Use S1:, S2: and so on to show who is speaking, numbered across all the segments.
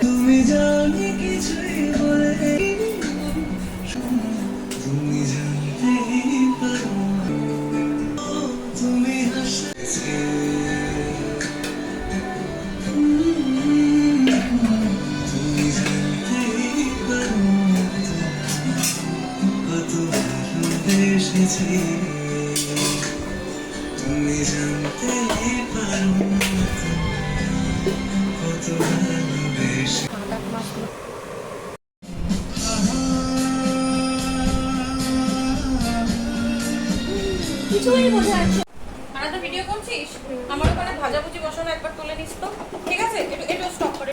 S1: তুমি জানি কিছুই বলে তুমি জানতেই পারো তুমি কত ভালোবেসেছি তুমি জানতেই পারো কত ভালোবেসে
S2: আট আট ভিডিও করছিস? আমার ওখানে ভাজাভুজি বসানো একবার তুলে নিস তো। ঠিক আছে? একটু স্টপ করে।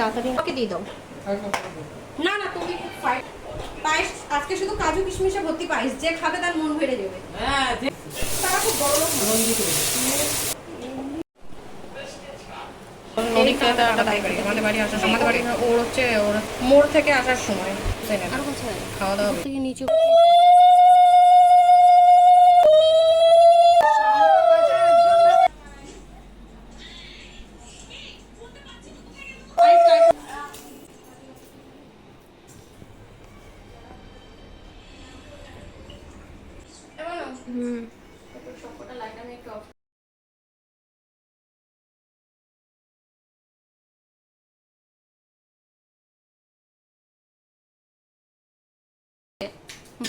S2: তাড়াতাড়ি আমাকে দিয়ে দাও। না না তুমি পায়েস আজকে শুধু কাজু কিশমিশে ভর্তি পায়েস। যে খাবে তার মন ভরে যাবে।
S3: হ্যাঁ
S2: তারা খুব বড় লোক। বাড়ি আমাদের বাড়ি আসার আমাদের বাড়ি ওর হচ্ছে ওর মোড় থেকে আসার সময়। খাওয়া দাওয়া
S4: থেকে নিচে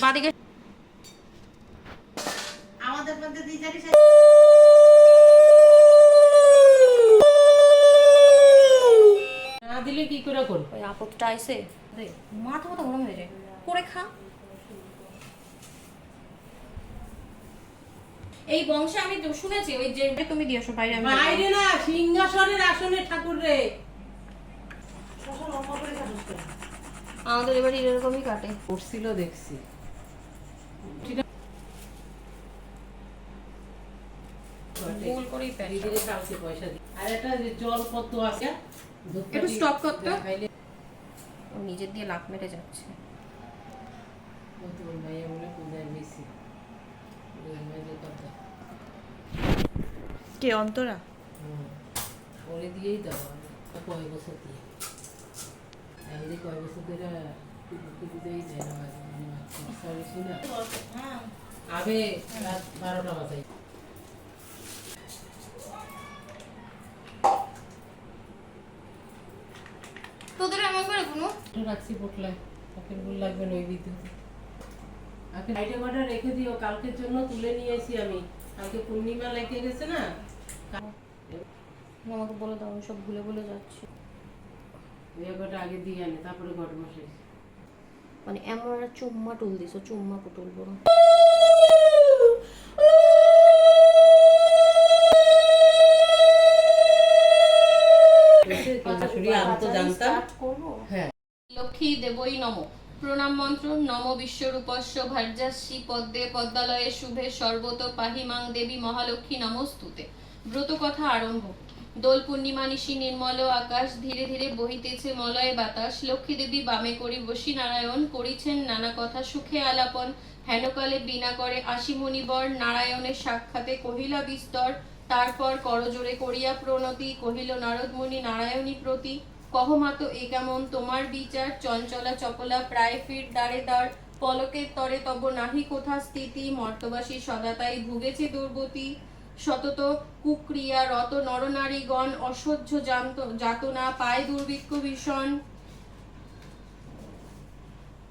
S2: বাদিকে
S3: আমাদের মধ্যে দুই না দিলে কি করে করব?
S2: ওই আপদটা আইসে মাথা মাথা গরম হয়ে যায়। করে খা। এই বংশে আমি তো শুনেছি ওই যে তুমি দিয়েছ বাইরে আমি
S3: বাইরে না সিংহাসনের আসনে ঠাকুর রে।
S2: আমাদের এবার এরকমই কাটে।
S3: করছিল দেখছি।
S2: গোল করেই প্যাক
S3: দিদিরে কালকে পয়সা দি আর একটা যে জল কত আছে
S2: একটু stop কর ও নিজের দিয়ে লাখ মেরে যাচ্ছে।
S3: বলে বেশি
S2: কে অন্তরা?
S3: হুম। পরে দিয়েই দাও তা কয় বছর দিয়ে আমি কয় বছর ধরে দিতেই দেয় না মাঝে মাঝে সরি শুনে আগে রাত বারোটা বাজাই
S2: তোদের এমন করে কোনো
S3: রাখছি পটলায় আপেলগুলো লাগবে না ওই বিদ্যুৎ আপেল আইটে কটা রেখে দিও কালকের জন্য তুলে নিয়ে এসি আমি কালকে পূর্ণিমা লেগে গেছে না
S2: আমাকে বলে দাও আমি সব ভুলে ভুলে যাচ্ছি
S3: ওই আগে দিয়ে আনে তারপরে ঘট বসে
S2: মানে এমন একটা চুম্মা টুল দিছো চুম্মা বড়
S3: হ্যাঁ।
S2: লক্ষ্মী দেবই নম। প্রণাম মন্ত্র নম বিশ্বরূপস্য ভার্যাসী পদ্মে পদ্মালয়ে শুভে সর্বত পাহিমাং দেবী মহালক্ষ্মী নমস্তুতে। ব্রত কথা আরম্ভ। দোল পূর্ণিমা নিশি নির্মল আকাশ ধীরে ধীরে বহিতেছে মলয় বাতাস। লক্ষ্মী দেবী বামে করি বসি নারায়ণ করিছেন নানা কথা সুখে আলাপন। হেনকালে বিনা করে আশি মণিবর নারায়ণের সাক্ষাতে কহিলা বিস্তর, তারপর করজোরে করিয়া প্রণতি, কহিল, নারদমণি, নারায়ণী প্রতি কহমাত এ কেমন তোমার বিচার? চঞ্চলা চপলা প্রায় ফির দাঁড়ে দাঁড় পলকের তরে তব নাহি কোথা স্থিতি? মর্তবাসী সদা তাই ভুগেছে দুর্গতি। শতত কুক্রিয়া রত নরনারীগণ অসহ্য জান্ত- যাতনা, পায় দুর্ভিক্ষ ভীষণ।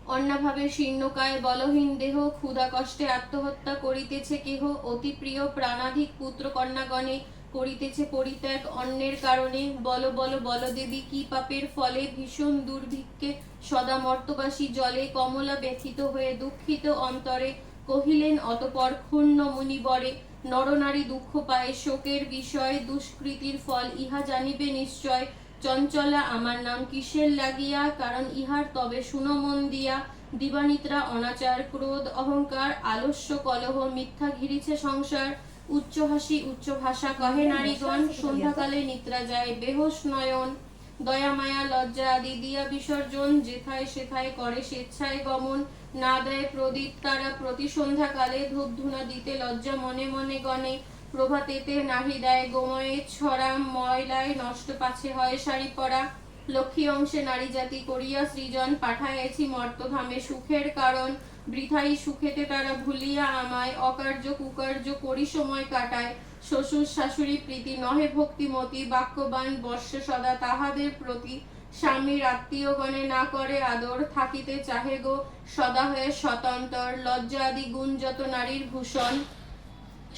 S2: অন্নাভাবে শীর্ণকায় বলহীন দেহ ক্ষুধা কষ্টে আত্মহত্যা করিতেছে কেহ, অতি প্রিয় প্রাণাধিক পুত্র কন্যাগণে করিতেছে পরিত্যাগ অন্যের কারণে। বল বল বল বলদেবী, কি পাপের ফলে ভীষণ দুর্ভিক্ষে সদা মর্তবাসী জলে কমলা ব্যথিত হয়ে দুঃখিত অন্তরে কহিলেন, অতপর ক্ষুণ্ণ মুনিবরে নরনারী দুঃখ পায়, শোকের বিষয়, দুষ্কৃতির ফল, ইহা জানিবে নিশ্চয়। চঞ্চলা, আমার নাম কিসের লাগিয়া? কারণ ইহার তবে শুনো মন দিয়া। দিবানিদ্রা, অনাচার, ক্রোধ, অহংকার, আলস্য, কলহ, মিথ্যা ঘিরিছে সংসার। উচ্চ হাসি, উচ্চ ভাষা কহে নারীগণ, সন্ধ্যাকালে নিদ্রা যায়, বেহোশ নয়ন। দয়া, মায়া, লজ্জা আদি দিয়া বিসর্জন, যেথায় সেথায় করে স্বেচ্ছায় গমন। না দেয় প্রদীপ, তারা প্রতি সন্ধ্যাকালে ধূপ ধুনা দিতে লজ্জা মনে মনে গণে। প্রভাতেতে নাহি দেয় গোময়ে ছড়া, ময়লায় নষ্ট পাছে হয় শাড়ি পরা। লক্ষ্মী অংশে নারী জাতি করিয়া সৃজন, পাঠাইয়াছি মর্তধামে সুখের কারণ। বৃথাই সুখেতে তারা ভুলিয়া আমায়, অকার্য কুকার্য করি সময় কাটায়। শ্বশুর শাশুড়ি প্রীতি, নহে ভক্তিমতী, বাক্যবান বর্ষ সদা তাহাদের প্রতি। স্বামীর আত্মীয়গণে না করে আদর থাকিতে চাহে গো। সদা হয়ে স্বতন্ত্র লজ্জা আদি গুণ যত নারীর ভূষণ,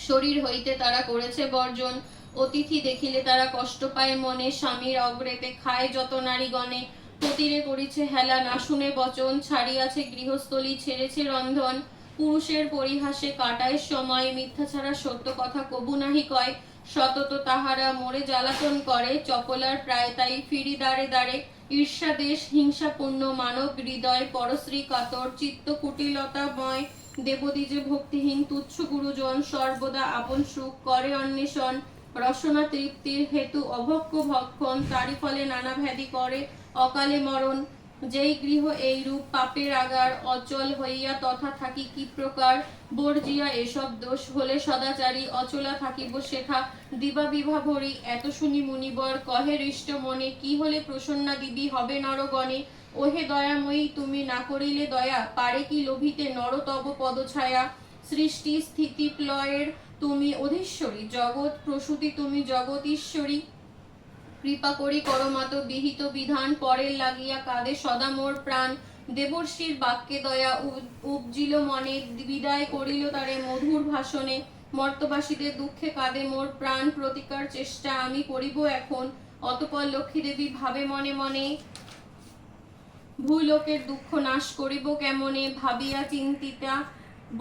S2: শরীর হইতে তারা করেছে বর্জন। অতিথি দেখিলে তারা কষ্ট পায় মনে, স্বামীর অগ্রেতে খায় যত নারীগণে। প্রতিরে করিছে হেলা, না শুনে বচন, ছাড়িয়াছে গৃহস্থলী, ছেড়েছে রন্ধন। পুরুষের পরিহাসে কাটায় সময়, মিথ্যা ছাড়া সত্য কথা কবু নাহি কয়। সতত তাহারা মোরে জ্বালাতন করে, চপলার প্রায় তাই ফিরি দাঁড়ে দাঁড়ে ঈর্ষা দেশ, হিংসাপূর্ণ মানব, হৃদয়, পরশ্রী, কাতর, চিত্ত কুটিলতাময় দেবদ্বিজে ভক্তিহীন তুচ্ছ গুরুজন, সর্বদা আপন সুখ করে অন্বেষণ, রসনা তৃপ্তির হেতু অভক্ষ ভক্ষণ, তারই ফলে নানা ভ্যাধি করে, অকালে মরণ যেই গৃহ এই রূপ পাপের আগার অচল হইয়া তথা থাকি কি প্রকার? বর্জিয়া, এসব দোষ হলে সদাচারী অচলা থাকিব শেখা। দিবা বিভা ভরি এত শুনি মুনিবর, কহে হৃষ্ট মনে, কি হলে প্রসন্না দিবি হবে নরগণে? ওহে দয়াময়ী, তুমি না করিলে দয়া, পারে কি লোভিতে নরতব পদছায়া? সৃষ্টি স্থিতি প্লয়ের তুমি অধীশ্বরী, জগৎ প্রসূতি তুমি জগৎ ঈশ্বরী। কৃপা করি করমাত বিহিত বিধান, পরের লাগিয়া কাঁদে সদা মোর প্রাণ। দেবর্ষির বাক্যে দয়া উপজিল মনে, বিদায় করিল তারে মধুর ভাষণে। মর্তবাসীদের দুঃখে কাঁদে মোর প্রাণ, প্রতিকার চেষ্টা আমি করিব এখন। অতপর লক্ষ্মী দেবী ভাবে মনে মনে, ভূলোকের দুঃখ নাশ করিব কেমনে? ভাবিয়া চিন্তিতা,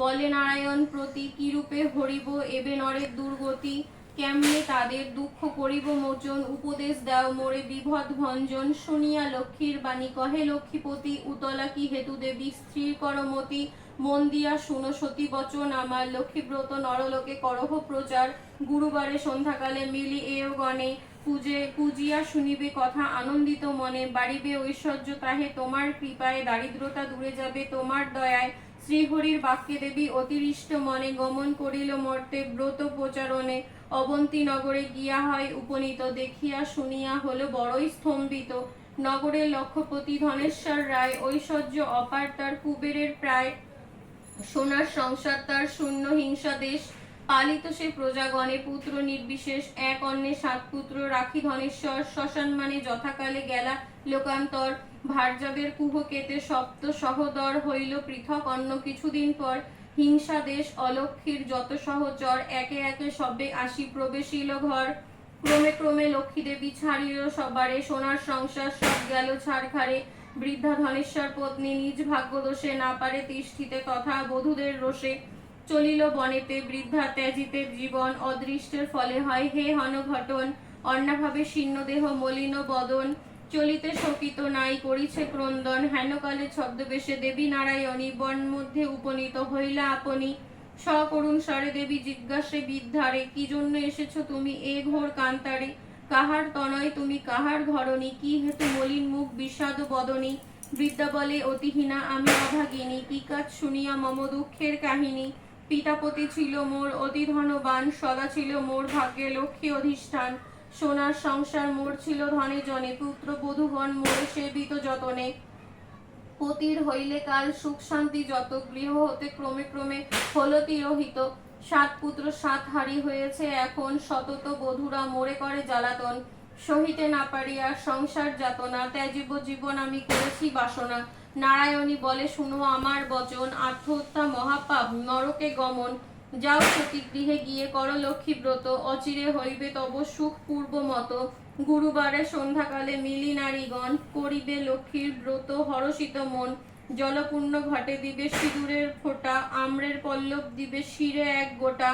S2: বলে নারায়ণ প্রতি কিরূপে হরিব? এবে নরের দুর্গতি কেমনে তাদের দুঃখ করিব মোচন উপদেশ দাও মোরে বিভদ ভঞ্জন। শুনিয়া লক্ষ্মীর বাণী কহে, লক্ষ্মীপতি, উতলা কি হেতু দেবী? স্থির করমতি মন দিয়া শুনো সতী বচন আমার। লক্ষ্মীব্রত নরলোকে করহ প্রচার। গুরুবারে সন্ধ্যাকালে মিলি এও গণে। পূজে, পূজিয়া শুনিবে কথা আনন্দিত মনে। বাড়িবে ঐশ্বর্য তাহে, তোমার কৃপায় দারিদ্রতা দূরে যাবে তোমার দয়ায়। শ্রীহরির বাক্যে দেবী অতিরিষ্ট মনে গমন করিল মর্তে ব্রত প্রচারণে। অবন্তী নগরে গিয়া হয় উপনীত, দেখিয়া শুনিয়া হলো বড়ই স্তম্ভিত। নগরের লক্ষপতি ধনেশ্বর রায় ঐশ্বর্য অপার তার কুবেরের প্রায় সোনার সংসার, তার শূন্য হিংসা দেশ। পালিত সে প্রজাগণে পুত্র নির্বিশেষ, এক অন্যে সাত পুত্র। রাখি ধনেশ্বর, শ্মশান মানে যথাকালে গেলা লোকান্তর। ভার্যাবের কুহকেতে সপ্ত সহদর হইল পৃথক অন্য কিছুদিন পর। হিংসা দেশ অলক্ষীর যত সহচর, একে একে সবে আসি প্রবেশিল ঘর। ক্রমে ক্রমে লক্ষ্মী দেবী ছাড়িল সবারে, সোনার সংসার সব গেল ছাড়খারে। বৃদ্ধা ধনেশ্বর পত্নী নিজ ভাগ্যদোষে না পারে তিষ্ঠিতে তথা বধূদের রোষে। চলিল বনেতে, বৃদ্ধা ত্যাজিতে জীবন, অদৃষ্টের ফলে হয় হে হনঘটন। অন্নাভাবে শীর্ণ দেহ মলিন বদন। চলিতে শকিত নাই করিছে ক্রন্দন। হেনকালে ছদ্মবেশে দেবী নারায়ণী বন মধ্যে উপনীত হইলা আপনি। সকরুণ স্বরে দেবী জিজ্ঞাসে বিদ্ধারে কি জন্য এসেছ তুমি এ ঘোর কান্তারে? কাহার তনয় তুমি কাহার ধরণী? কি হেতু মলিন মুখ বিষাদ বদনী? বৃদ্ধা বলে অতিহীনা আমি অভাগিনী। কি কাজ শুনিয়া মম দুঃখের কাহিনী? পিতাপতি ছিল মোর অতি ধনবান, সদা ছিল মোর ভাগ্যে লক্ষ্মী অধিষ্ঠান। সোনার সংসার মোর ছিল ধনে জনে, পুত্র বধূগণ মোর সেবিত যতনে। পতির হইলে কাল সুখ শান্তি যত, গৃহ হতে ক্রমে ক্রমে হল তিরোহিত সাত পুত্র, সাত হারি হয়েছে এখন শতত বধুরা মোরে করে জ্বালাতন। সহিতে না পারিয়া সংসার যাতনা, ত্যাজিব জীবন আমি করেছি বাসনা। নারায়ণী বলে, শুনো আমার বচন, আত্মহত্যা মহাপাপ, নরকে গমন। যাও সতী গৃহে গিয়ে কর লক্ষ্মী ব্রত। অচিরে হইবে তব সুখ পূর্ব মতো। গুরুবারে সন্ধ্যাকালে মিলি নারীগণ করিবে লক্ষ্মীর ব্রত হরষিত মন। জলপূর্ণ ঘটে দিবে সিঁদুরের ফোঁটা, আম্রের পল্লব দিবে শিরে এক গোটা।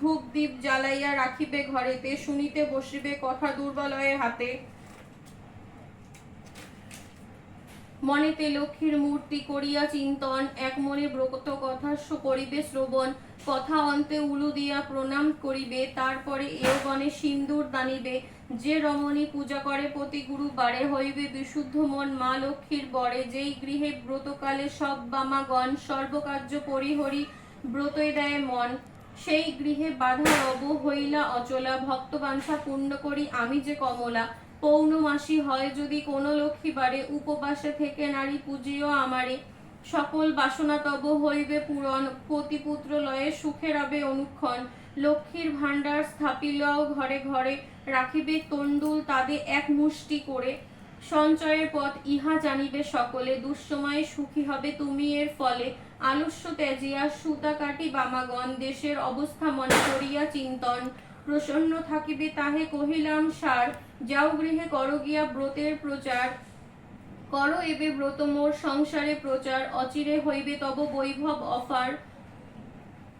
S2: ধূপ দীপ জ্বালাইয়া রাখিবে ঘরেতে, শুনিতে বসিবে কথা দুর্বলয়ের হাতে। মনেতে লক্ষ্মীর মূর্তি করিয়া চিন্তন, এক মনে ব্রত কথা করিবে শ্রবণ, কথা অন্তে উলু দিয়া প্রণাম করিবে, তারপরে এও গণে সিন্দুর দানিবে। যে রমণী পূজা করে প্রতি গুরুবারে হইবে বিশুদ্ধ মন মা লক্ষ্মীর বরে। যেই গৃহে ব্রতকালে সব বামাগণ সর্বকার্য পরিহরি ব্রতই দেয় মন। সেই গৃহে বাধা রব হইলা অচলা। ভক্তবাঞ্ছা পূর্ণ করি আমি যে কমলা। পৌর্ণমাসী হয় যদি কোনো লক্ষ্মীবারে উপবাসে থেকে নারী পূজিও আমারে। সকল বাসনা তব হইবে পূরণ পতিপুত্র লয়ে সুখে রবে অনুক্ষণ। লক্ষ্মীর ভাণ্ডার স্থাপিলাও ঘরে ঘরে রাখিবে তন্ডুল তাদে এক মুষ্টি করে। সঞ্চয়ের পথ ইহা জানিবে সকলে, দুঃসময়ে সুখী হবে তুমি এর ফলে। আলস্য ত্যাজিয়া, সুতা কাটি বামাগণ, দেশের অবস্থা মনে করিয়া চিন্তন। প্রসন্ন থাকিবে তাহে কহিলাম, সার যাও গৃহে করো গিয়া ব্রতের প্রচার। করো এবে ব্রত মোর সংসারে প্রচার। অচিরে হইবে তব বৈভব অফার।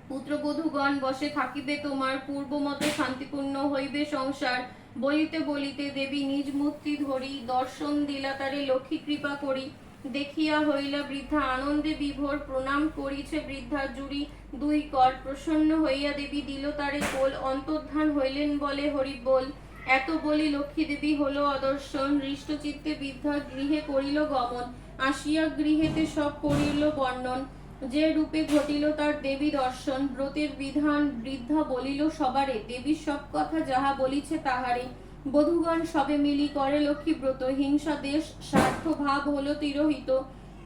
S2: পুত্রবধূগণ, বসে থাকিবে তোমার। পূর্বমতে শান্তিপূর্ণ হইবে সংসার। বলিতে বলিতে দেবী নিজ মূর্তি ধরি। দর্শন দিলা তারে লক্ষ্মী কৃপা করি। দেখিয়া হইলা বৃদ্ধা আনন্দে বিভোর। প্রণাম করিছে বৃদ্ধা জুড়ি। দুই কর প্রসন্ন হইয়া দেবী দিল তারে কোল। অন্তর্ধান হইলেন বলে হরি বল এত বলি লক্ষ্মী দেবী হলো অদর্শন, হৃষ্টচিত্তে বৃদ্ধা গৃহে করিল গমন, আসিয়া গৃহেতে সব করিল বর্ণন। যে রূপে ঘটিল তার দেবী দর্শন, ব্রতের বিধান বৃদ্ধা বলিল সবারে, দেবীর সব কথা যাহা বলিছে তাহারে বধূগণ সবে মিলি করে লক্ষ্মী ব্রত, হিংসা, দেশ, স্বার্থ, ভাব হলো তিরোহিত।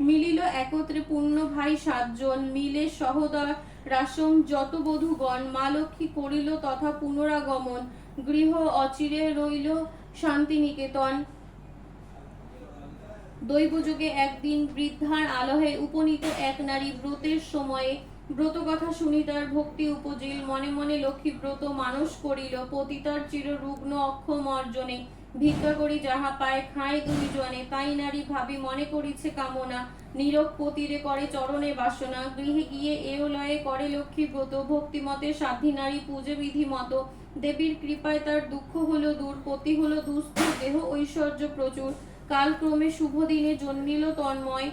S2: মিলিল একত্রে পূর্ণ ভাই সাতজন, মিলে সহদা রাসম যত বধূগণ, মা লক্ষ্মী করিল তথা পুনরাগমন। গৃহ অচিরে রইল শান্তিনিকেতন। দৈবযোগে একদিন বৃদ্ধার আলহে উপনীত এক নারী ব্রতের সময়ে ব্রত কথা শুনি তার ভক্তি উপজিল। মনে মনে লক্ষ্মী ব্রত মানস করিল। পতিতার চির রুগ্ন অক্ষম অর্জনে ভিক্ষা করি যাহা পায়, খায় দুইজনে। তাই নারী ভাবি মনে করিছে কামনা। নীরব পতিরে করে চরণে বাসনা। গৃহে গিয়ে এও লয়ে করে লক্ষ্মী ব্রত ভক্তিমতে সাধ্যী নারী পূজে বিধি মতো দেবীর কৃপায় তার দুঃখ হলো দূর, পতি হলো দুস্থ, দেহ ঐশ্বর্য প্রচুর। কালক্রমে শুভ দিনে জন্মিল তন্ময়,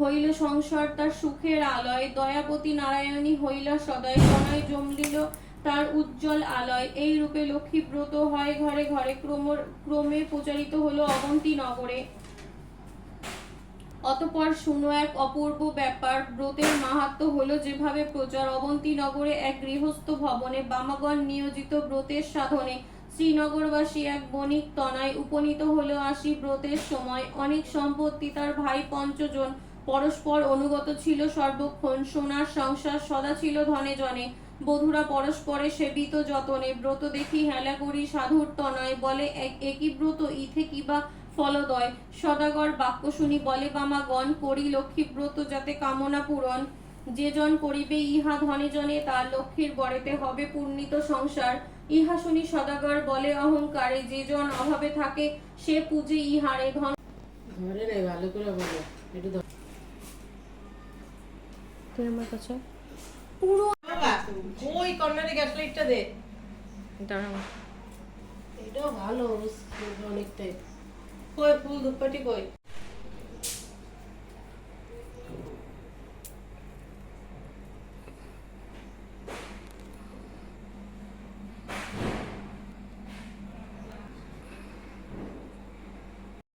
S2: হইল সংসার তার সুখের আলয়। দয়াপতি নারায়ণী হইলা সদয় কণায় জমলিল তার উজ্জ্বল আলয়। এই রূপে লক্ষ্মী ব্রত হয় ঘরে ঘরে, ক্রম, ক্রমে প্রচারিত হলো অবন্তী নগরে। অতপর শুনো এক অপূর্ব ব্যাপার, ব্রতের মাহাত্ম হলো যেভাবে প্রচার অবন্তী নগরে এক গৃহস্থ ভবনে বামাগণ নিয়োজিত ব্রতের সাধনে শ্রীনগরবাসী এক বণিক তনায় উপনীত হলো আসি ব্রতের সময়। অনেক সম্পত্তি তার ভাই পঞ্চজন পরস্পর অনুগত ছিল সর্বক্ষণ। সোনার সংসার সদা ছিল ধনে জনে। বধুরা পরস্পরে সেবিত যতনে। ব্রত দেখি হেলা করি সাধুর তনয় বলে এক- একই ব্রত? ইথে কিবা ফলদয়। সদাগর বাক্য শুনি বলে বামাগণ করি লক্ষ্মী ব্রত যাতে কামনা পূরণ। যে জন করিবে ইহা ধনে জনে তার লক্ষ্মীর বরেতে হবে পূর্ণিত সংসার। ইহা শুনি সদাগর বলে অহংকারে যে জন অভাবে থাকে সে পূজে ইহারে ধন।
S3: ধরে নেই ভালো করে বলো। একটু ধর।
S2: আমার কাছে? পুরো
S3: ওই কর্নারে গ্যাস লাইটটা দে।
S2: দাঁড়াও
S3: এটাও ভালো অনেকটাই। কই ফুল ধূপকাঠি কই